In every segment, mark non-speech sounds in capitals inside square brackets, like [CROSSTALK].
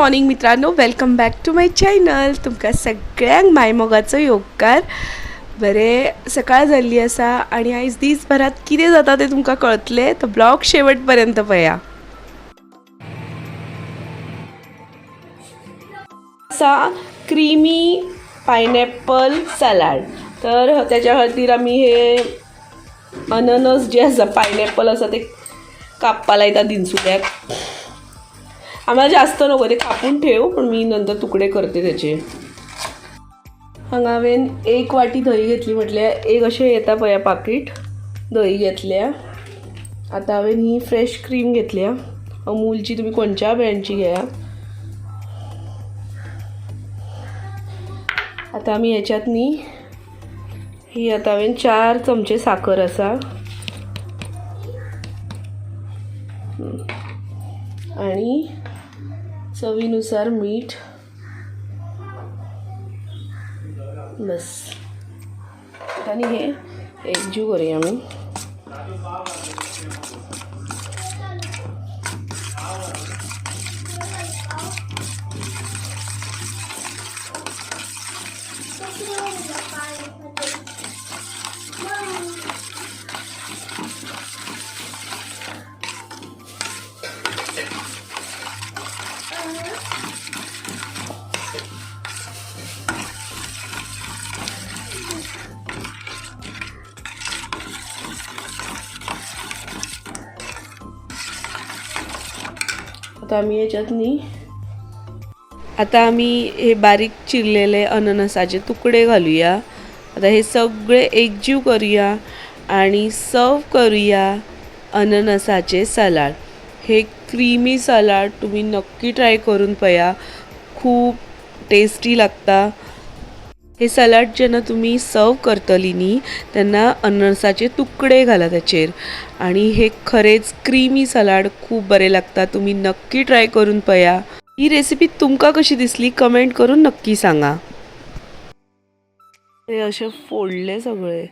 Morning मित्रांनो. Welcome back to my channel तुमकां सगळ्यांक मायमोगाचो योगकार बरें सकाळ जाल्ली आसा आनी आयज दीसभरात कितें जाता तें तुमकां कळतलें? तो ब्लॉग शेवट पर्यंत पळया आसा क्रिमी पायनॅपल सलाड. तर त्याच्या खातीर आमी हे अननस जे आसा पायनॅपल आसा ते कापपा लायता दिनसुद्याक आम्हाला जास्त नको ते कापून ठेव पण मी नंतर तुकडे करते त्याचे. हांगा हांवें एक वाटी दही घेतली म्हटल्यार एक अशें येता पळय पाकीट दही घेतल्या. आतां हांवें ही फ्रेश क्रीम घेतल्या. अमूलची तुम्ही कोणच्या ब्रँडची घेया? आता आमी ह्याच्यात न्ही ही आता हांवें चार चमचे साखर आसा आणि चवीनुसार मीठ. बस. आणि हे एकजीव करूया आम्ही. आता आम्ही याच्यातनी. आता आम्ही हे बारीक चिरलेले अननसाचे तुकडे घालूया. आता हे सगळे एकजीव करूया आणि सर्व करूया अननसाचे सलाड. हे क्रीमी सलाड तुम्ही नक्की ट्राय करून पया खूप टेस्टी लागता. हे सलाड जेन्ना तुम्ही सर्व करतली न्ही तेन्ना अननसाचे तुकडे घाला त्याचेर. आणि हे खरेंच क्रीमी सलाड खूप बरें लागता तुम्ही नक्की ट्राय करून पया ही रेसिपी तुमकां कशी दिसली कमेंट करून नक्की सांगा. हे असे फोडले सगळे.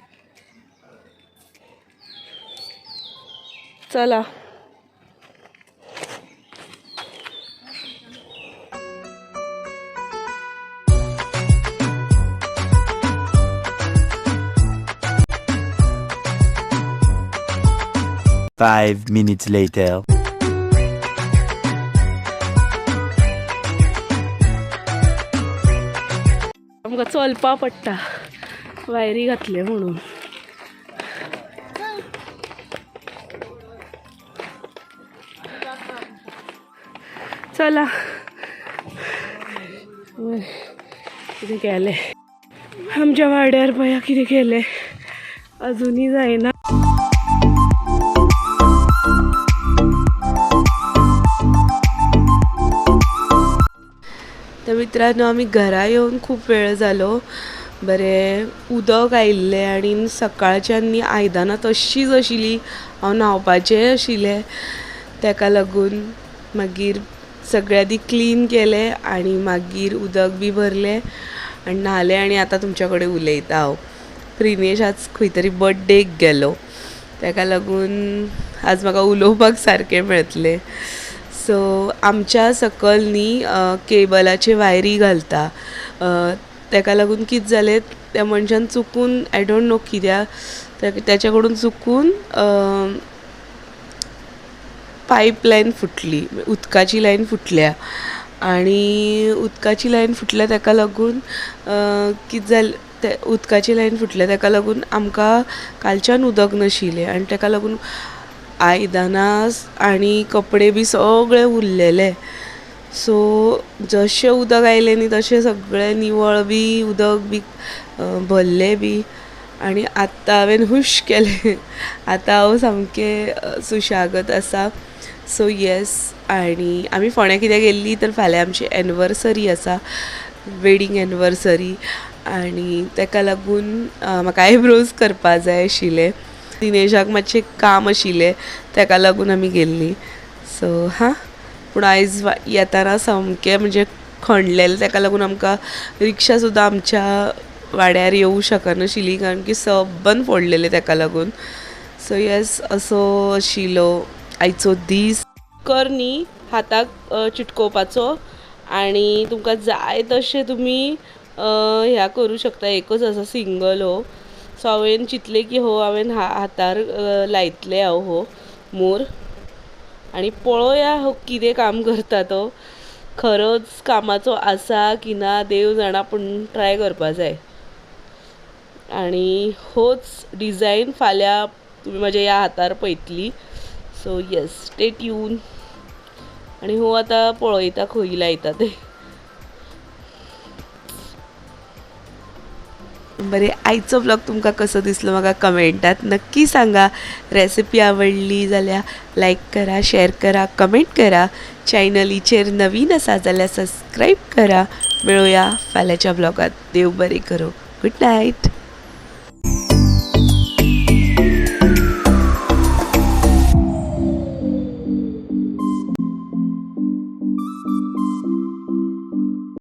चला. Five minutes later. आमकां चलपा पडटा. वायरी घातले म्हणून. चला. वय, कितें केलें आमच्या वाड्यार पया कितें केलें अजुनूय जायना मित्रांनो आमी घरा येवन खूप वेळ जालो बरें उदक आयिल्लें आनी सकाळच्यान न्ही आयदनां तशींच आशिल्लीं हांव न्हांवपाचेंय आशिल्लें ताका लागून मागीर सगळें आदी क्लीन केलें आनी मागीर उदक बी भरलें आनी न्हालें आनी आतां तुमच्या कडेन उलयता हांव प्रिनेश आज खंय तरी बर्थडेक गेलो. ताका लागून आज म्हाका उलोवपाक सारकें मेळटलें. सो आमच्या सकल न्ही केबलाचे वायरी घालता. ताका लागून कितें जालें त्या मनशान चुकून आय डोंट नो कित्याक त्या- त्याच्याकडून चुकून पायप लायन फुटली उदकाची लायन फुटल्या. आणि उदकाची लायन फुटल्या ताका लागून कितें जालें ते उदकाची लायन फुटल्या ताका लागून आमकां कालच्यान उदक नाशिल्लें आनी ताका लागून आयदनां आनी कपडे बी सगळे उरलेले. सो जशें उदक आयलें न्ही तशें सगळें निवळ बी उदक बी भरलें बी. आनी आतां हांवें हुश केलें. [LAUGHS] आतां हांव सामकें सुशागत आसा. सो येस आनी आमी फोंड्या कित्याक गेल्ली तर फाल्यां आमची एनिवर्सरी आसा. वेडींग एनिवर्सरी आनी ताका लागून म्हाका आयब्रोज करपा जाय आशिल्ले. दिनेशाक मातशें काम आशिल्लें ताका लागून आमी गेल्लीं सो हां. पूण आयज येताना सामकें म्हणजे खणलेलें ताका लागून आमकां रिक्षा सुद्दां आमच्या वाड्यार येवं शकनाशिल्ली कारण की सबन फोडलेलें ताका लागून. सो येस असो आशिल्लो आयचो दीस. कर न्ही हाताक चिटकोवपाचो आणि तुमकां जाय तशें तुमी ह्या करूं शकता. एकूच आसा सिंगल हो. सो हांवें चिंतलें की हो हांवें हा हातार लायतलें हांव हो मोर. आनी पळोवया हो कितें काम करता तो. खरोच कामाचो आसा की ना देव जाणा पूण ट्राय करपा जाय. आणि होच डिझायन फाल्यां तुमी म्हज्या ह्या हातार पळयतली सो येस स्टे ट्यून आणि हो आतां पळयता खंय लायता ते. बरें आयचो ब्लॉग तुमकां कसो दिसलो म्हाका कमेंटात नक्की सांगा. रेसिपी आवडली जाल्यार लायक करा शेअर करा कमेंट करा. चॅनलीचेर नवीन आसा जाल्यार सबस्क्राईब करा. मेळुया फाल्यांच्या ब्लॉगात देव बरें करूं. Good night